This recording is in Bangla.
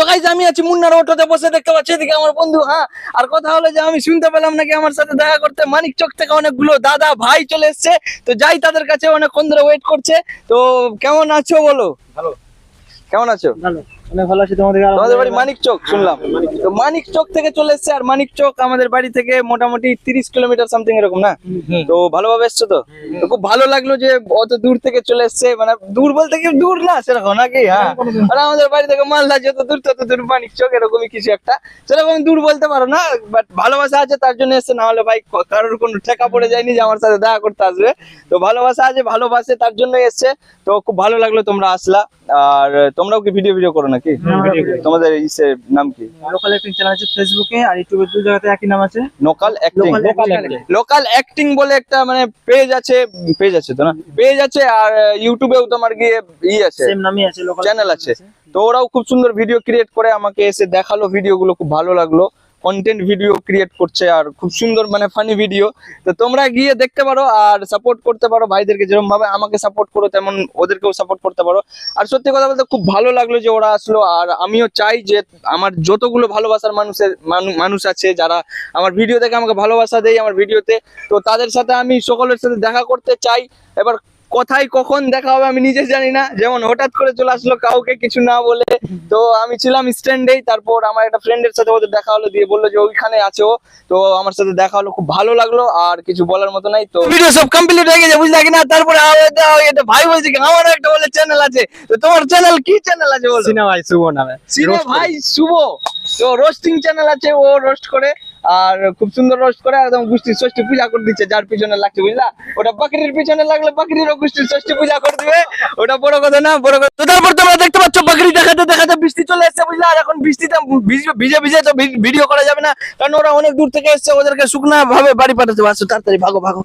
তো গাইজ আমি আছি মুন্নার অটোতে বসে দেখতে পাচ্ছি এদিকে আমার বন্ধু হ্যাঁ? আর কথা হলো যে আমি শুনতে পেলাম নাকি আমার সাথে দেখা করতে মানিক চক থেকে অনেকগুলো দাদা ভাই চলে এসছে। তো যাই তাদের কাছে অনেকক্ষণ ধরে ওয়েট করছে। তো কেমন আছো বলো? ভালো। কেমন আছো? ভালো। অনেক ভালো আছি তোমাদের তোমাদের বাড়ি মানিক চক শুনলাম। তো মানিক চক থেকে চলে এসছে আর মানিক চক আমাদের বাড়ি থেকে মোটামুটি তিরিশ কিলোমিটার সামথিং এরকম না? তো ভালোভাবে এসছো তো? তো খুব ভালো লাগল যে অত দূর থেকে চলে এসছে মানে দূর বলতে কি দূর না সেরকম নাকি? হ্যাঁ। আর আমাদের বাড়ি থেকে মালদা যত দূর তত দূর মানিক চক এরকমই কিছু একটা। সেরকম দূর বলতে পারো না বাট ভালোবাসা আছে তার জন্য এসছে না হলে ভাই কারোর কোনো ঠেকা পড়ে যায়নি যে আমার সাথে দেখা করতে আসবে। তো ভালোবাসা আছে ভালোবাসে তার জন্য এসছে। তো খুব ভালো লাগল তোমরা আসলা আর তোমরাও কি ভিডিও ভিডিও করো নাকি? তোমাদের ইসের নাম কি? লোকাল অ্যাক্টিং চ্যানেল আছে ফেসবুকে আর ইউটিউবে দুই জায়গাতে একই নাম আছে। লোকাল অ্যাক্টিং লোকাল অ্যাক্টিং বলে একটা মানে পেজ আছে পেজ আছে তো না? পেজ আছে আর ইউটিউবেও তোমার গিয়ে ই আছে। সেম নামই আছে লোকাল চ্যানেল আছে। তো ওরাও খুব সুন্দর ভিডিও ক্রিয়েট করে আমাকে এসে দেখাল ভিডিও গুলো খুব ভালো লাগল। কন্টেন্ট ভিডিও ক্রিয়েট করছে আর খুব সুন্দর মানে ফানি ভিডিও তো তোমরা গিয়ে দেখতে পারো আর সাপোর্ট করতে পারো ভাইদেরকে যেরকম ভাবে আমাকে সাপোর্ট করো, তেমন ওদেরকেও সাপোর্ট করতে পারো। আর সত্যি কথা বলতে খুব ভালো লাগল যে ওরা আসলো আর আমিও চাই যে আমার যতগুলো ভালোবাসার মানুষের মানুষ আছে যারা আমার ভিডিও দেখে আমাকে ভালোবাসা দেয় আমার ভিডিওতে তো তাদের সাথে আমি সকলের সাথে দেখা করতে চাই। এবার কোথায় কখন দেখা হবে আমি নিজে জানি না। যেমন হঠাৎ করে চলে আসলো কাউকে কিছু না বলে। তো আমি ছিলাম স্ট্যান্ডেই তারপর আমার একটা ফ্রেন্ডের সাথে ওদের দেখা হলো দিয়ে বলল যে ওইখানে আছে। ও তো আমার সাথে দেখা হলো খুব ভালো লাগল আর কিছু বলার মতো নাই তো ভিডিও সব কমপ্লিট হয়ে গেছে বুঝলা কিনা? তারপরে এটা ভাই বলছে কি আমারও একটা বলে চ্যানেল আছে। তো তোমার চ্যানেল কি চ্যানেল আছে বলো? সিনেমা ভাই শুভ নামে। সিনে ভাই শুভ। তো রোস্টিং চ্যানেল আছে ও রোস্ট করে। আর খুব সুন্দর রোস্ট করে একদম গুষ্টি ষষ্ঠী পূজা করে দিচ্ছে, যার পিছনে লাগছে, বুঝলা? ওটা বাকরির পিছনে লাগলে বাকরিরও গুষ্টি ষষ্ঠী পূজা করে দিবে। ওটা বড় কথা না, বড় কথা। তারপর তোমরা দেখতে পাচ্ছ বাকরি দেখাতে দেখাতে বৃষ্টি চলে এসছে, বুঝলা? আর এখন বৃষ্টিতে ভিজে ভিজে তো ভিডিও করা যাবে না, কারণ ওরা অনেক দূর থেকে এসছে, ওদেরকে শুকনা ভাবে বাড়ি পাঠাতে পারছ। তাড়াতাড়ি ভাগো ভাগো।